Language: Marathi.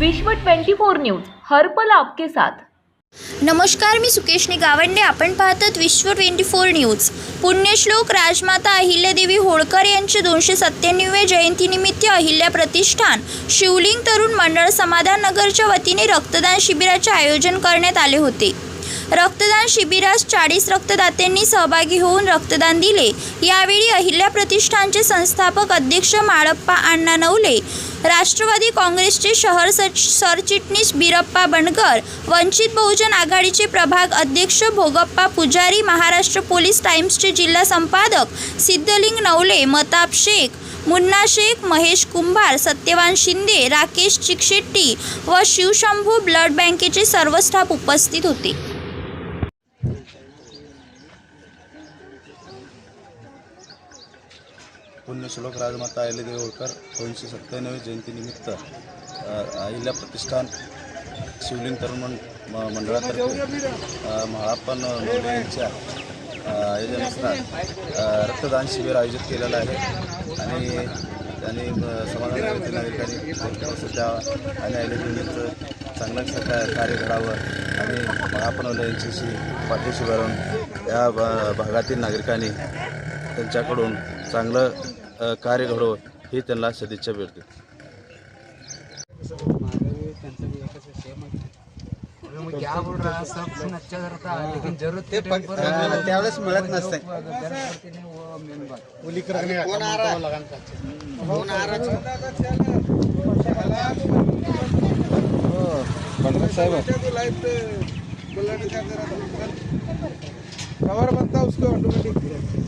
विश्व 24 न्यूज हर्पल आपके साथ. नमस्कार मी सुकेशनी गावंडे आपण पाहतात विश्व ट्वेंटी फोर न्यूज. पुण्यश्लोक राजमाता अहिल्यादेवी होळकर यांचे दोनशे सत्त्याण्णवे जयंतीनिमित्त अहिल्या प्रतिष्ठान शिवलिंग तरुण मंडळ समाधान नगरच्या वतीने रक्तदान शिबिराचे आयोजन करण्यात आले होते. रक्तदान शिबिरास चाळीस रक्तदात्यांनी सहभागी होऊन रक्तदान दिले. यावेळी अहिल्या प्रतिष्ठानचे संस्थापक अध्यक्ष माळप्पा अण्णा नवले राष्ट्रवादी काँग्रेसचे शहर सच सरचिटणीस बिरप्पा बनकर वंचित बहुजन आघाडीचे प्रभाग अध्यक्ष भोगप्पा पुजारी महाराष्ट्र पोलीस टाइम्सचे जिल्हा संपादक सिद्धलिंग नवले मताब शेख मुन्ना शेख महेश कुंभार सत्यवान शिंदे राकेश चिकशेट्टी व शिवशंभू ब्लड बँकेचे सर्व स्टाफ उपस्थित होते. पुण्यश्लोक राजमाता अहिल्यादेवी होळकर दोनशे सत्त्याण्णव जयंतीनिमित्त आईला अहिल्या प्रतिष्ठान शिवलिंग तरुण म- मंडळातर्फे अ, महापन यांच्या आयोजनानुसार रक्तदान शिबिर आयोजित केलेलं आहे. आणि त्यांनी समाजातील समाधान नागरिकांनी सध्या आणि अहिल्यादेवीचं चांगलं कार्य घडावं आणि महापन यांच्याशी पाठीशी भरून या भा- भागातील नागरिकांनी त्यांच्याकडून चांगलं कार्य घडवं ही त्यांना सदिच्छा भेटते क्या बोल रहा त्यावेळेस मिळत नसते कवर बनता उसको ऑटोमेटिक